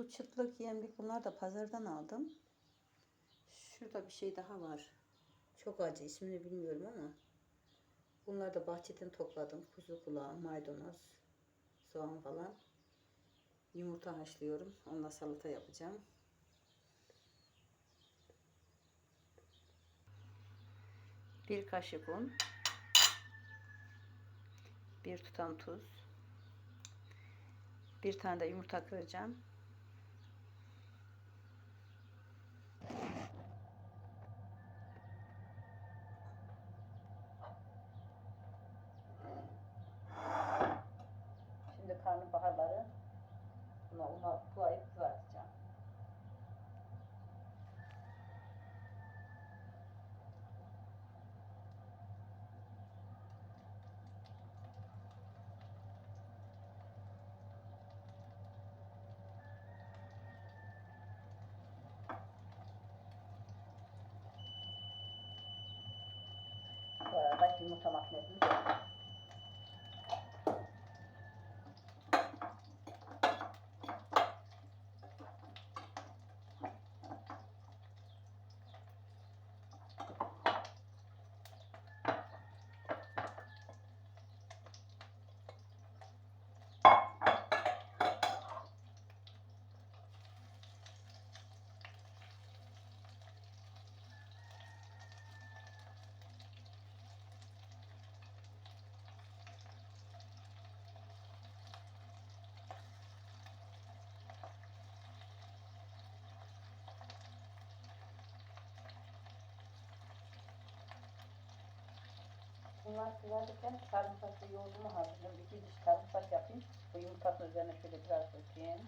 Bu çıtlık yemlik bunlar da pazardan aldım. Şurada bir şey daha var. Çok acı ismini bilmiyorum ama. Bunları da bahçeden topladım. Kuzu kulağı, maydanoz, soğan falan. Yumurta haşlıyorum. Onunla salata yapacağım. Bir kaşık un. Bir tutam tuz. Bir tane de yumurta kıracağım. Şimdi karnabaharları buna una bulayıp kızartacağım. Bu arada yumurta makinesini koydum. Bunlar kızarırken sarımsaklı yoğurdumu hazırlıyorum. İki diş sarımsak yapayım. Bu yumurtanın üzerine şöyle biraz dökeyim.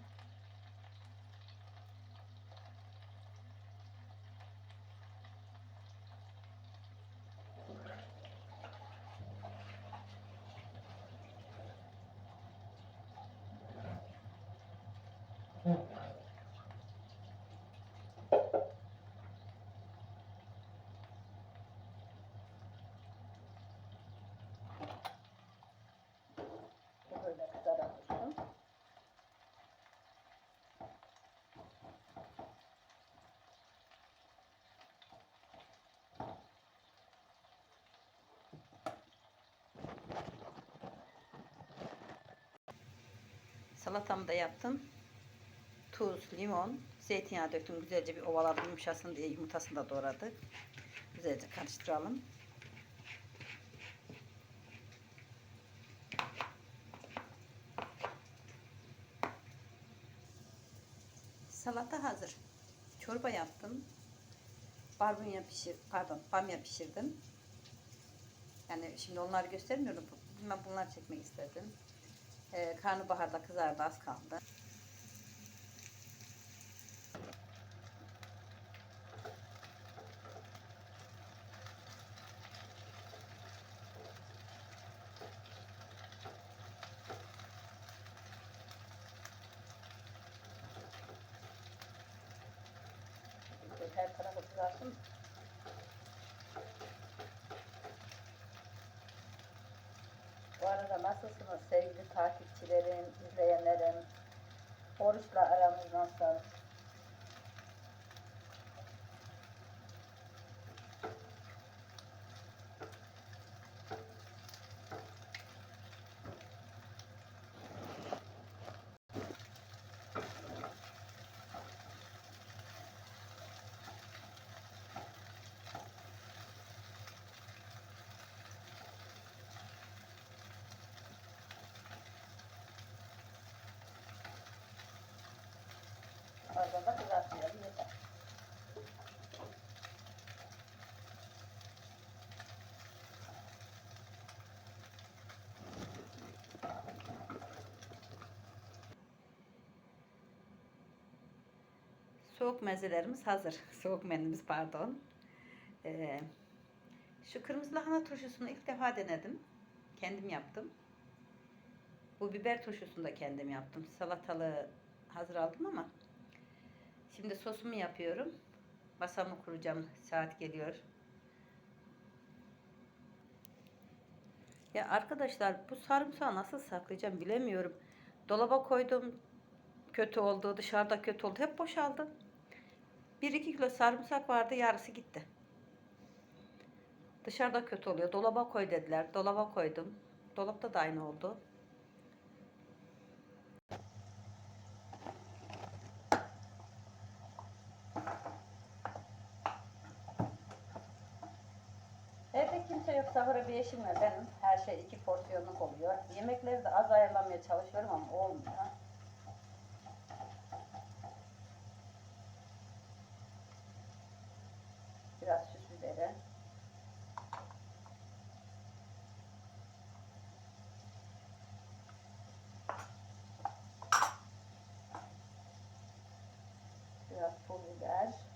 Salatamı da yaptım. Tuz, limon, zeytinyağı döktüm. Güzelce bir ovaladım yumuşasın diye yumurtasını da doğradık. Güzelce karıştıralım. Salata hazır. Çorba yaptım. Barbunya pişir, pardon, bamya pişirdim. Yani şimdi onları göstermiyorum. Ben bunları çekmek istedim. Ee, karnabaharda kızardı az kaldı. Her tarafı kızarsın. Bu arada nasılsınız sevgili izleyenlerim? Oruçla aramız nasıl? Fazla da kızartmayalım yeter. Soğuk mezelerimiz hazır. Soğuk menümüz pardon. Ee, şu kırmızı lahana turşusunu ilk defa denedim. Kendim yaptım. Bu biber turşusunu da kendim yaptım. Salatalı hazır aldım ama Şimdi sosumu yapıyorum. Masamı kuracağım. Saat geliyor. Ya arkadaşlar bu sarımsağı nasıl saklayacağım bilemiyorum. Dolaba koydum. kötü oldu, dışarıda kötü oldu. Hep boşaldı. 1-2 kilo sarımsak vardı, yarısı gitti. Dışarıda kötü oluyor. Dolaba koy dediler. Dolaba koydum. Dolapta da aynı oldu. Kimse yok sahura bir eşimle benim. Her şey iki porsiyonluk oluyor. Yemekleri de az ayarlamaya çalışıyorum ama olmuyor. Biraz süs biberi. Biraz pul biber.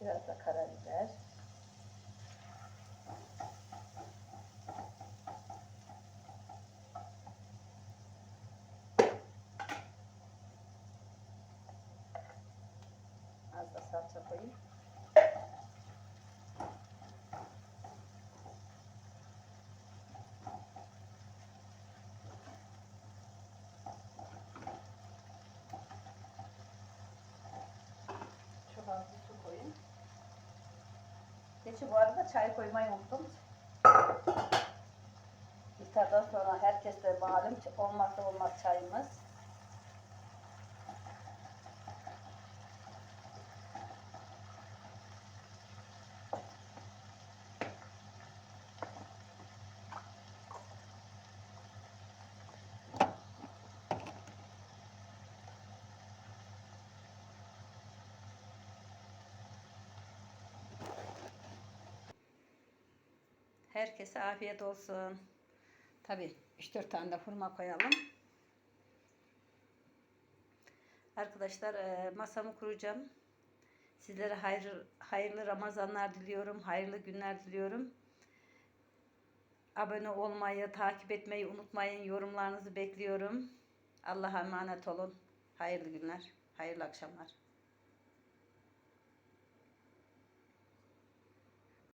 Biraz da karabiber. Az da salça koyayım. Çok az bir su koyayım. Geçi bu arada çay koymayı unuttum. İftardan sonra herkes de malum olmazsa olmaz çayımız. Herkese afiyet olsun. Tabi 3-4 tane de hurma koyalım. Arkadaşlar e, masamı kuracağım. Sizlere hayırlı, hayırlı Ramazanlar diliyorum. Hayırlı günler diliyorum. Abone olmayı, takip etmeyi unutmayın. Yorumlarınızı bekliyorum. Allah'a emanet olun. Hayırlı günler, hayırlı akşamlar.